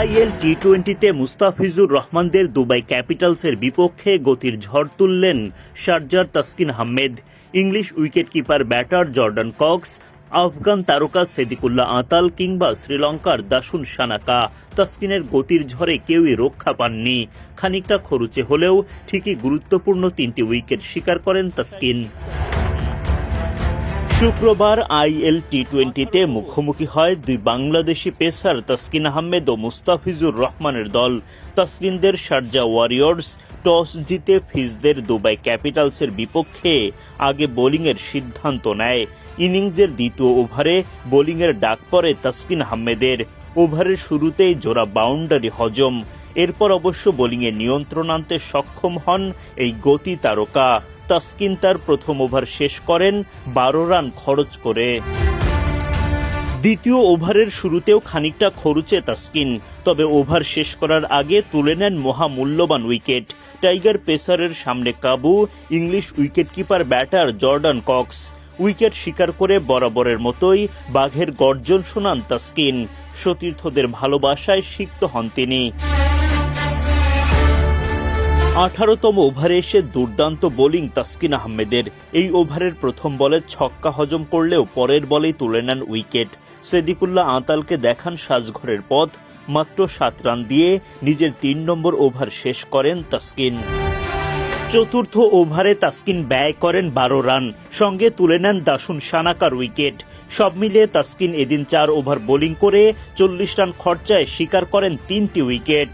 IL টি টোয়েন্টিতে Mustafizur রহমানদের Dubai ক্যাপিটালসের বিপক্ষে গতির ঝড় তুললেন শারজার Taskin Ahmed English wicketkeeper batter Jordan Cox, Afghan তারকা সেদিকুল্লাহ আতাল কিংবা শ্রীলঙ্কার দাসুন সানাকা। তাসকিনের গতির ঝড়ে কেউই রক্ষা পাননি। খানিকটা খরুচে হলেও ঠিকই গুরুত্বপূর্ণ তিনটি উইকেট শিকার করেন তাসকিন। শুক্রবার আইএল টি টোয়েন্টিতে মুখোমুখি হয় দুই বাংলাদেশি পেসার তাসকিন আহমেদ ও মুস্তাফিজুর রহমানের দল। তাসকিনদের শারজা ওয়ারিয়র্স টস জিতে ফিজদের দুবাই ক্যাপিটালসের বিপক্ষে আগে বোলিংয়ের সিদ্ধান্ত নেয়। ইনিংসের দ্বিতীয় ওভারে বোলিংয়ের ডাক পড়ে তাসকিন আহমেদের। ওভারের শুরুতেই জোড়া বাউন্ডারি হজম। এরপর অবশ্য বোলিংয়ে নিয়ন্ত্রণ আনতে সক্ষম হন এই গতি তারকা। তাসকিন তার প্রথম ওভার শেষ করেন, বারো রান খরচ করে। দ্বিতীয় ওভারের শুরুতেও খানিকটা খরুচে তাসকিন, তবে ওভার শেষ করার আগে তুলে নেন মহামূল্যবান উইকেট। টাইগার পেসারের সামনে কাবু, English wicketkeeper batter Jordan Cox. Wicket শিকার করে বরাবরের মতোই বাঘের গর্জন শোনান তাসকিন। সতীর্থদের ভালোবাসায় সিক্ত হন তিনি। আঠারোতম ওভারে এসে দুর্দান্ত বোলিং তাসকিন আহমেদের। এই ওভারের প্রথম বলে ছক্কা হজম করলেও পরের বলেই তুলে নেন উইকেট। সেদিকুল্লাহ আতালকে দেখান সাজঘরের পথ, মাত্র সাত রান দিয়ে নিজের তিন নম্বর ওভার শেষ করেন তাসকিন। চতুর্থ ওভারে তাসকিন ব্যয় করেন বারো রান, সঙ্গে তুলে নেন দাসুন সানাকার উইকেট। সব মিলিয়ে তাসকিন এদিন চার ওভার বোলিং করে চল্লিশ রান খরচায় শিকার করেন তিনটি উইকেট।